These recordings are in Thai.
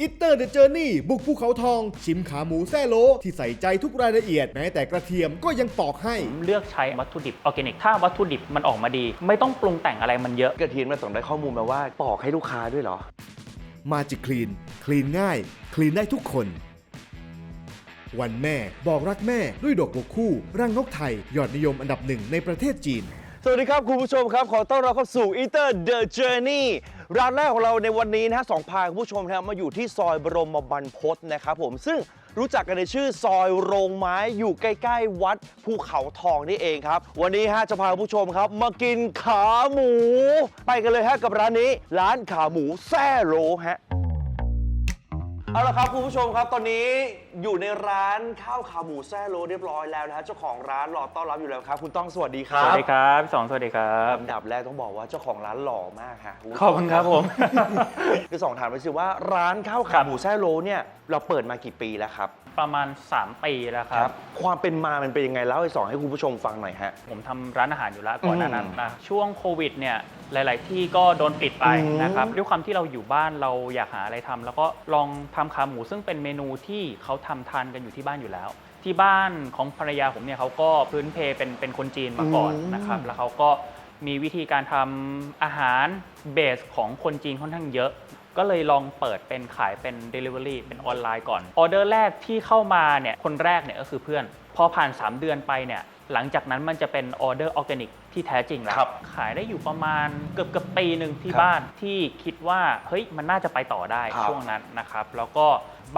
อิตเตอร์เดอะเจอร์นี่บุกภูเขาทอง ชิมขาหมูแซ่โล ที่ใส่ใจทุกรายละเอียด แม้แต่กระเทียมก็ยังปอกให้ ผมเลือกใช้วัตถุดิบออร์แกนิก ถ้าวัตถุดิบมันออกมาดี ไม่ต้องปรุงแต่งอะไรมันเยอะ กระเทียมมาส่งได้ข้อมูลมาว่าปอกให้ลูกค้าด้วยเหรอ มาจิคลีน คลีนง่าย คลีนได้ทุกคน วันแม่บอกรักแม่ด้วยดอกบกคู่ร่างนกไทยยอดนิยมอันดับหนึ่งในประเทศจีน สวัสดีครับ คุณผู้ชมครับ ขอต้อนรับเข้าสู่ Eater The Journey ร้านแรกของเราในวันนี้นะฮะสองพาคุณผู้ชมนะครับมาอยู่ที่ซอยบรมบรรพตนะครับผมซึ่งรู้จักกันในชื่อซอยโรงไม้อยู่ใกล้ๆ วัดภูเขาทองนี่เองครับ วันนี้ฮะจะพาคุณผู้ชมครับ มากินขาหมู ไปกันเลยฮะกับร้านนี้ ร้านขาหมูแซ่โลฮะ เอาละครับคุณผู้ชมครับตอนนี้อยู่ในร้านข้าวขาหมูแซ่โลเรียบร้อยแล้วนะฮะเจ้าของร้านรอต้อนรับอยู่แล้วครับคุณต้องสวัสดีครัสบวัสดีครับพี่สองสวัสดีครับลำดับแรกต้องบอกว่าเจ้าของร้านหล่อมากฮะขอบคุณครับผม คือสองถามไปสิว่าร้านข้าวครัขาบหมูแซ่โลเนี่ยเราเปิดมากี่ปีแล้วครับ ประมาณ 3 ปีแล้วครับ ความเป็นมามันเป็นยังไงเล่าให้สองให้คุณผู้ชมฟังหน่อยฮะ ผมทำร้านอาหารอยู่แล้วก่อนหน้านั้นอืมนะช่วงโควิดเนี่ย หลาย ๆ ที่ก็โดนปิดไปอืมนะครับด้วยความที่เราอยู่บ้านเราอยากหาอะไรทำแล้วก็ลองทำขาหมูซึ่งเป็นเมนูที่เขาทำทานกันอยู่ที่บ้านอยู่แล้ว ที่บ้านของภรรยาผมเนี่ยเขาก็พื้นเพเป็นเป็นคนจีนมาก่อนนะครับแล้วเขาก็มีวิธีการทำอาหารเบสของคนจีนค่อนข้างเยอะ ก็เลยลองเปิดเป็นขายเป็น Delivery เป็นออนไลน์ก่อนออเดอร์แรกที่เข้ามาเนี่ยคนแรกเนี่ยก็คือเพื่อน พอผ่าน 3 เดือนไปเนี่ยหลังจากนั้นมันจะเป็นออเดอร์ออร์แกนิก ที่แท้จริงแล้วครับขายได้อยู่ประมาณเกือบเกือบปีหนึ่งที่ครับบ้านที่คิดว่าเฮ้ยมันน่าจะไปต่อได้ครับ ช่วงนั้นนะครับแล้วก็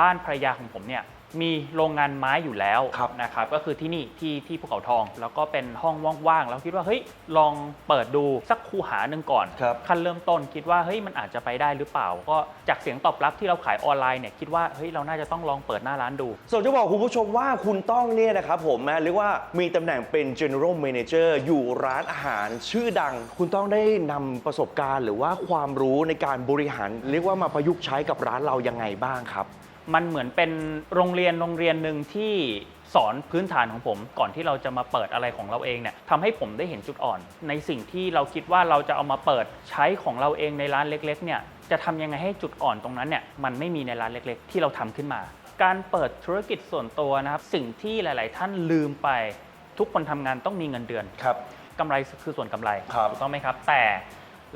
บ้านภรรยาของผมเนี่ย มีโรงงานไม้อยู่แล้วครับนะครับก็คือที่นี่ที่ที่ภูเขาทอง แล้วก็เป็นห้องว่างๆแล้วคิดว่าเฮ้ยลองเปิดดูสักคูหาหนึ่งก่อนครับขั้นเริ่มต้นคิดว่าเฮ้ยมันอาจจะไปได้หรือเปล่า ก็จากเสียงตอบรับที่เราขายออนไลน์เนี่ยคิดว่าเฮ้ยเราน่าจะต้องลองเปิดหน้าร้านดู ส่วนจะบอกคุณผู้ชมว่าคุณต้องเนี่ยนะครับผมนะเรียกว่ามีตำแหน่งเป็น general manager อยู่ร้านอาหารชื่อดัง คุณต้องได้นำประสบการณ์ หรือว่าความรู้ในการบริหาร เรียกว่ามาประยุกต์ใช้กับร้านเรายังไงบ้างครับ มันเหมือนเป็นโรงเรียนโรงเรียนหนึ่งที่สอนพื้นฐานของผม ก่อนที่เราจะมาเปิดอะไรของเราเองเนี่ยทำให้ผมได้เห็นจุดอ่อน ในสิ่งที่เราคิดว่าเราจะเอามาเปิดใช้ของเราเองในร้านเล็ก ๆ เนี่ยจะทำยังไงให้จุดอ่อนตรงนั้นเนี่ยมันไม่มีในร้านเล็ก ๆ ที่เราทำขึ้นมา การเปิดธุรกิจส่วนตัวนะครับ สิ่งที่หลาย ๆ ท่านลืมไป ทุกคนทำงานต้องมีเงินเดือนครับกำไรคือส่วนกำไรครับถูกต้องไหมครับ แต่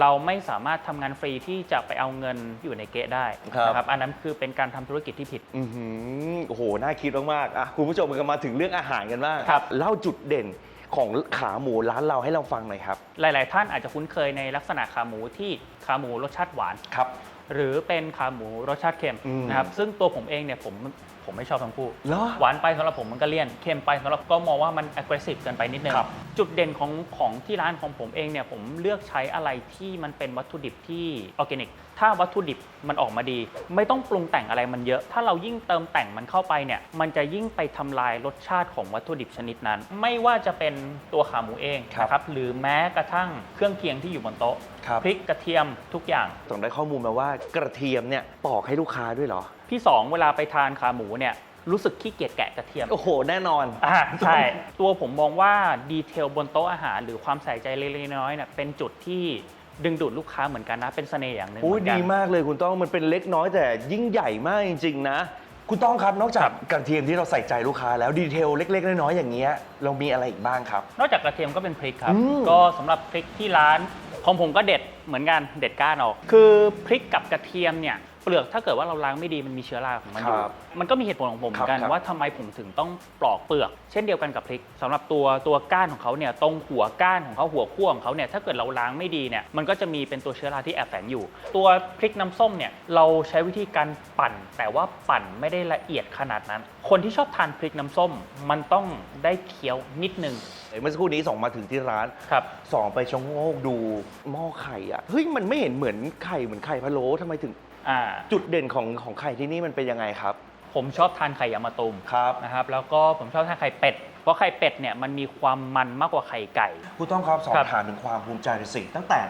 เราไม่สามารถทำงานฟรีที่จะไปเอาเงินอยู่ในเกะได้นะครับ อันนั้นคือเป็นการทำธุรกิจที่ผิด อือหือโอ้โห น่าคิดมากๆอะคุณผู้ชมกันมาถึงเรื่องอาหารกันบ้างครับ เล่าจุดเด่นของขาหมูร้านเราให้เราฟังหน่อยครับ หลาย ๆ ท่านอาจจะคุ้นเคยในลักษณะขาหมูที่ขาหมูรสชาติหวาน ครับ หรือเป็นขาหมูรสชาติเค็มอืมนะครับซึ่งตัวผมเองเนี่ยผม ผมไม่ชอบทั้งคู่ เหรอ หวานไปสำหรับผมมันก็เลี่ยน เค็มไปสำหรับก็มองว่ามัน aggressive เกินไปนิดนึง ครับจุดเด่นของของที่ร้านของผมเองเนี่ย ผมเลือกใช้อะไรที่มันเป็นวัตถุดิบที่ออร์แกนิก ถ้าวัตถุดิบมันออกมาดี ไม่ต้องปรุงแต่งอะไรมันเยอะ ถ้าเรายิ่งเติมแต่งมันเข้าไปเนี่ย มันจะยิ่งไปทำลายรสชาติของวัตถุดิบชนิดนั้น ไม่ว่าจะเป็นตัวขาหมูเองครับนะครับหรือแม้กระทั่งเครื่องเคียงที่อยู่บนโต๊ะครับพริกกระเทียมทุกอย่างต้องได้ข้อมูลมาว่ากระเทียมเนี่ยปอกให้ลูกค้าด้วยเหรอพี่สองเวลาไปทานขาหมูเนี่ยรู้สึกขี้เกียจแกะกระเทียม โอ้โห แน่นอนอ่าใช่ ตัวผมมองว่าดีเทลบนโต๊ะอาหาร หรือความใส่ใจเล็กๆน้อยๆเนี่ยเป็นจุดที่ ดึงดูดลูกค้าเหมือนกันนะ เป็นเสน่ห์อย่างหนึ่งโอ้ยเหมือนกัดีน มากเลยคุณต้องมันเป็นเล็กน้อยแต่ยิ่งใหญ่มากจริง ๆ นะ คุณต้องครับนอกจากกระเทียมที่เราใส่ใจลูกค้าแล้วดีเทลเล็ก ๆ น้อยๆอย่างเงี้ยเรามีอะไรอีกบ้างครับ นอกจากกระเทียมก็เป็นพริกครับ อืมก็สำหรับพริกที่ร้านของผมก็เด็ดเหมือนกันเด็ดก้านออก คือพริกกับกระเทียมเนี่ย เปลือกถ้าเกิดว่าเราล้างไม่ดีมันมีเชื้อราของมันอยู่ครับมันก็มีเหตุผลของผมเหมือนกันครับ ว่าทำไมผมถึงต้องปลอกเปลือก เช่นเดียวกันกับพริกสำหรับตัวตัวก้านของเขาเนี่ยตรงหัวก้านของเขาหัวขั้วของเขาเนี่ยถ้าเกิดเราล้างไม่ดีเนี่ยมันก็จะมีเป็นตัวเชื้อราที่แอบแฝงอยู่ ตัวพริกน้ำส้มเนี่ยเราใช้วิธีการปั่น แต่ว่าปั่นไม่ได้ละเอียดขนาดนั้น คนที่ชอบทานพริกน้ำส้ม มันต้องได้เคี้ยวนิดนึงเมื่อสักครู่นี้ส่งมาถึงที่ร้าน ครับสองไปชะโงกดูหม้อไข่อะ เฮ้ย มันไม่เห็นเหมือนไข่เหมือนไข่พะโล้ทำไมถึง อ่าจุดเด่นของของไข่ที่นี่มันเป็นยังไงครับ ผมชอบทานไข่ยางมะตูมครับ นะครับแล้วก็ผมชอบทานไข่เป็ด เพราะไข่เป็ดเนี่ยมันมีความมันมากกว่าไข่ไก่คุณต้องครับสอบครับ ถามถึงความภูมิใจในสิ่งตั้งแต่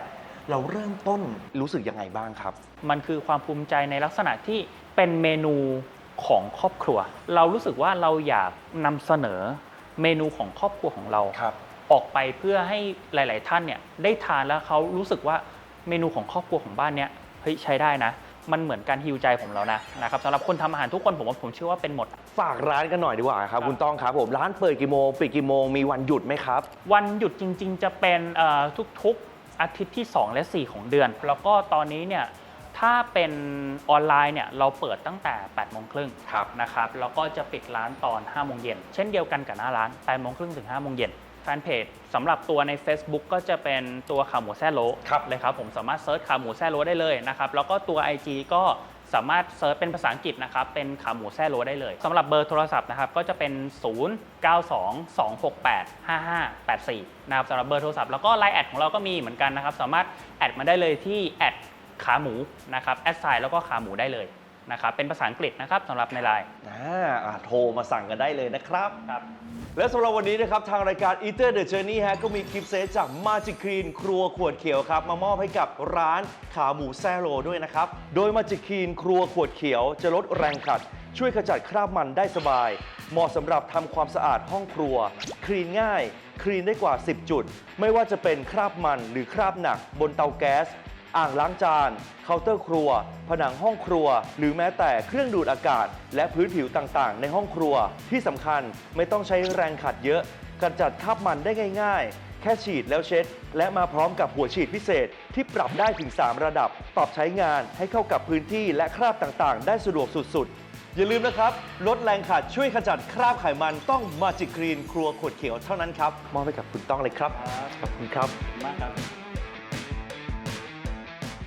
เราเริ่มต้นรู้สึกยังไงบ้างครับ มันคือความภูมิใจในลักษณะที่เป็นเมนูของครอบครัว เรารู้สึกว่าเราอยากนำเสนอเมนูของครอบครัวของเรา ครับ ออกไปเพื่อให้หลาย ๆ ท่านเนี่ยได้ทานแล้วเขารู้สึกว่าเมนูของครอบครัวของบ้านเนี้ยเฮ้ยใช้ได้นะ มันเหมือนการฮิวใจผมแล้วนะนะครับสำหรับคนทำอาหารทุกคนผมว่าผมเชื่อว่าเป็นหมด ฝากร้านกันหน่อยดีกว่าครับคุณต้องครับผมร้านเปิดกี่โมงปิดกี่โมงมีวันหยุดไหมครับ วันหยุดจริง ๆ จะเป็นเอ่อทุกๆอาทิตย์ที่ 2 และ 4 ของเดือน แล้วก็ตอนนี้เนี่ยถ้าเป็นออนไลน์เนี่ยเราเปิดตั้งแต่8โมงครึ่งครับ นะครับแล้วก็จะปิดร้านตอน5โมงเย็นเช่นเดียวกันกับหน้าร้าน8โมงครึ่งถึง5โมงเย็นแฟนเพจสำหรับตัวใน Facebook ก็จะเป็นตัวขาหมูแซ่โลครับเลยครับผมสามารถเซิร์ชขาหมูแซ่โลได้เลยนะครับแล้วก็ตัว IG ก็สามารถเซิร์ชเป็นภาษาอังกฤษนะครับเป็นขาหมูแซ่โลได้เลยสำหรับเบอร์โทรศัพท์นะครับก็จะเป็น 0922685584นะครับสำหรับเบอร์โทรศัพท์แล้วก็ไลน์แอดของเราก็มีเหมือนกันนะครับสามารถแอดมาได้เลยที่แอดขาหมูนะครับแอดไซน์แล้วก็ขาหมูได้เลย นะครับเป็นภาษาอังกฤษนะครับสำหรับในไลน์อ่าอะโทรมาสั่งกันได้เลยนะครับ ครับ และสำหรับวันนี้นะครับ ทางรายการ Eater the Journey ฮะก็มีคลิปเซตจาก Magic Clean ครัวขวดเขียวครับ มามอบให้กับร้านขาหมูแซโรด้วยนะครับ โดย Magic Clean ครัวขวดเขียวจะลดแรงขัด ช่วยขจัดคราบมันได้สบาย เหมาะสำหรับทำความสะอาดห้องครัว คลีนง่าย คลีนได้กว่า 10 จุด ไม่ว่าจะเป็นคราบมันหรือคราบหนักบนเตาแก๊ส อ่างล้างจาน เคาน์เตอร์ครัว ผนังห้องครัว หรือแม้แต่เครื่องดูดอากาศ และพื้นผิวต่างๆ ในห้องครัว ที่สำคัญไม่ต้องใช้แรงขัดเยอะกำจัดคราบมันได้ง่าย ๆแค่ฉีดแล้วเช็ด และมาพร้อมกับหัวฉีดพิเศษที่ปรับได้ถึง 3 ระดับตอบใช้งานให้เข้ากับพื้นที่และคราบต่างๆ ได้สะดวกสุดๆ อย่าลืมนะครับ ลดแรงขัดช่วยขจัดคราบไขมันต้องมาจิกรีนครัวขวดเขียวเท่านั้นครับ มอบให้กับคุณต้องเลยครับ ขอบคุณครับมากครับ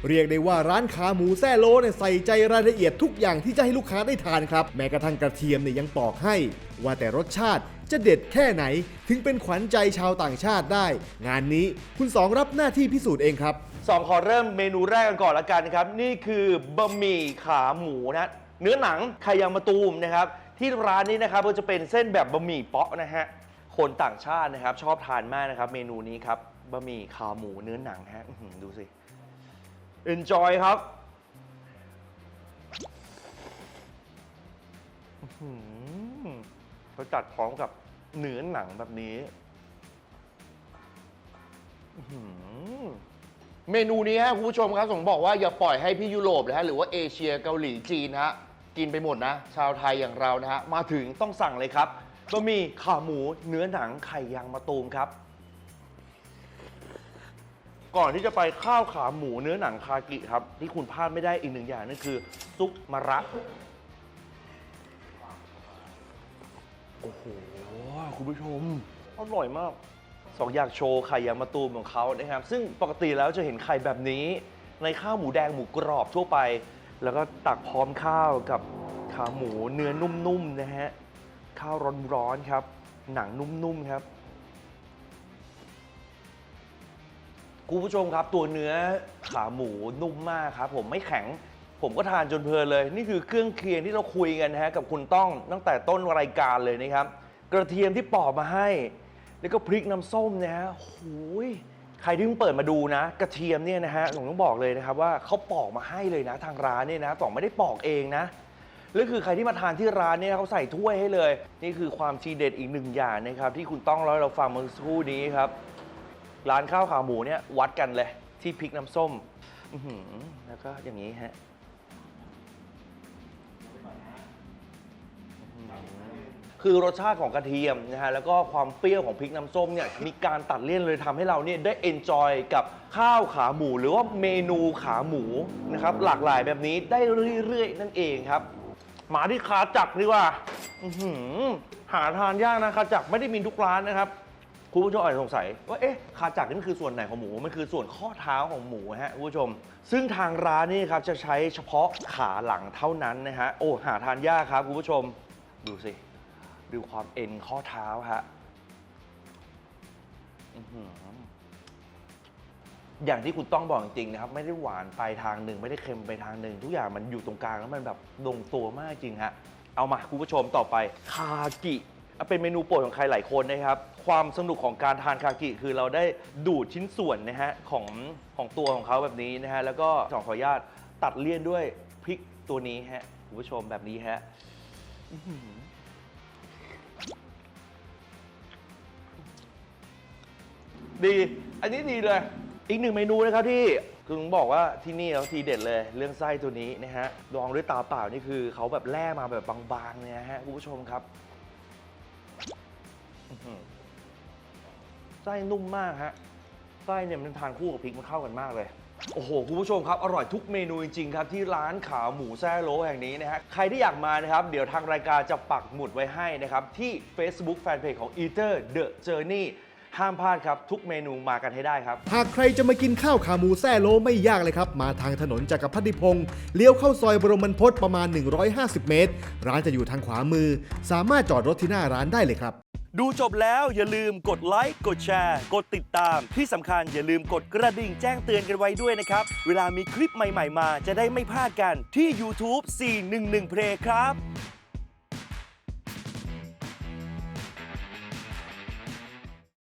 เรียกได้ว่าร้านขาหมูแซ่โลเนี่ยใส่ใจรายละเอียดทุกอย่างที่จะให้ลูกค้าได้ทานครับ แม้กระทั่งกระเทียมเนี่ยยังปอกให้ ว่าแต่รสชาติจะเด็ดแค่ไหน ถึงเป็นขวัญใจชาวต่างชาติได้ งานนี้คุณสองรับหน้าที่พิสูจน์เองครับสองขอเริ่มเมนูแรกกันก่อนละกันนะครับ นี่คือบะหมี่ขาหมูนะเนื้อหนังไข่ยางมะตูมนะครับ ที่ร้านนี้นะครับก็จะเป็นเส้นแบบบะหมี่เปาะนะฮะคนต่างชาตินะครับ ชอบทานมากนะครับ เมนูนี้ครับบะหมี่ขาหมูเนื้อหนังฮะดูสิ enjoy ครับเขาจัดพร้อมกับเนื้อหนังแบบนี้ เมนูนี้ฮะคุณผู้ชมครับผมบอกว่าอย่าปล่อยให้พี่ยุโรปนะฮะหรือว่าเอเชียเกาหลีจีนฮะกินไปหมดนะ ชาวไทยอย่างเรานะฮะมาถึงต้องสั่งเลยครับบะหมี่ขาหมูเนื้อหนังไข่ยางมะตูมครับ ก่อนที่จะไปข้าวขาหมูเนื้อหนังคากิครับ ที่คุณพลาดไม่ได้อีกหนึ่งอย่างนั่นคือ ซุปมะระ โอ้โห คุณผู้ชม อร่อยมากสองอยากโชว์ไข่ยางมะตูมของเขานะครับ ซึ่งปกติแล้วจะเห็นไข่แบบนี้ ในข้าวหมูแดงหมูกรอบทั่วไป แล้วก็ตักพร้อมข้าวกับขาหมูเนื้อนุ่มๆนะฮะ ข้าวร้อนๆครับ หนังนุ่มๆครับ คุณผู้ชมครับ ตัวเนื้อขาหมูนุ่มมากครับผมไม่แข็ง ผมก็ทานจนเพลินเลย นี่คือเครื่องเคียงที่เราคุยกันนะฮะกับคุณต้องตั้งแต่ต้นรายการเลยนะครับ กระเทียมที่ปอกมาให้ แล้วก็พริกน้ำส้มนะฮะโอ้ยใครที่เพิ่งเปิดมาดูนะ กระเทียมเนี่ยนะฮะผมต้องบอกเลยนะครับว่าเขาปอกมาให้เลยนะ ทางร้านเนี่ยนะต่องไม่ได้ปอกเองนะแล้วคือใครที่มาทานที่ร้านเนี่ยเขาใส่ถ้วยให้เลย นี่คือความทีเด็ดอีกหนึ่งอย่างนะครับที่คุณต้องเล่าให้เราฟังเมื่อสักครู่นี้ครับ ร้านข้าวขาหมูเนี่ยวัดกันเลยที่พริกน้ำส้มแล้วก็อย่างนี้ฮะคือรสชาติของกระเทียมนะฮะแล้วก็ความเปรี้ยวของพริกน้ำส้มเนี่ยมีการตัดเลี่ยนเลยทำให้เราเนี่ยได้เอนจอยกับข้าวขาหมู หรือว่าเมนูขาหมูนะครับหลากหลายแบบนี้ได้เรื่อยๆนั่นเองครับมาที่ขาจักรดีกว่าหาทานยากนะขาจักรไม่ได้มีทุกร้านนะครับ คุณผู้ชมอาจจะสงสัยว่าเอ๊ะขาจักรนี่มันคือส่วนไหนของหมู มันคือส่วนข้อเท้าของหมูฮะคุณผู้ชม ซึ่งทางร้านนี่ครับจะใช้เฉพาะขาหลังเท่านั้นนะฮะโอ้หาทานยากครับคุณผู้ชมดูสิดูความเอ็นข้อเท้าฮะอื้อหืออย่างที่คุณต้องบอกจริงๆนะครับ ไม่ได้หวานไปทางหนึ่ง ไม่ได้เค็มไปทางหนึ่ง ทุกอย่างมันอยู่ตรงกลางแล้วมันแบบลงตัวมากจริงฮะเอามาคุณผู้ชมต่อไปคากิ เป็นเมนูโปรดของใครหลายคนนะครับ ความสนุกของการทานคากิคือเราได้ดูดชิ้นส่วนนะฮะของของตัวของเขาแบบนี้นะฮะแล้วก็ขอขออนุญาตตัดเลี่ยนด้วยพริกตัวนี้ฮะคุณผู้ชมแบบนี้ฮะอื้อหือดี อันนี้ดีเลย อีกหนึ่งเมนูนะครับที่คือต้องบอกว่าที่นี่เขาทีเด็ดเลยเรื่องไส้ตัวนี้นะฮะลองด้วยตาเปล่านี่คือเขาแบบแล่มาแบบบางๆเนี่ยฮะคุณผู้ชมครับ ไส้นุ่มมากฮะไส้เนี่ยมันทานคู่กับพริกมันเข้ากันมากเลย โอ้โห คุณผู้ชมครับ อร่อยทุกเมนูจริง ๆ ครับ ที่ร้านขาหมูแซ่โลแห่งนี้นะฮะใครที่อยากมานะครับ เดี๋ยวทางรายการจะปักหมุดไว้ให้นะครับ ที่ Facebook Fanpage ของ Eater The Journey ห้ามพลาดครับ ทุกเมนูมากันให้ได้ครับ หากใครจะมากินข้าวขาหมูแซ่โลไม่ยากเลยครับ มาทางถนนจักรพัฒนิพงศ์เลี้ยวเข้าซอยบรมบรรพตประมาณ 150 เมตร ร้านจะอยู่ทางขวามือ สามารถจอดรถที่หน้าร้านได้เลยครับ ดูจบแล้วอย่าลืมกดไลค์กดแชร์ กดติดตาม ที่สำคัญอย่าลืมกดกระดิ่งแจ้งเตือนกันไว้ด้วยนะครับ เวลามีคลิปใหม่ๆมาจะได้ไม่พลาดกันที่ YouTube 411 Play ครับ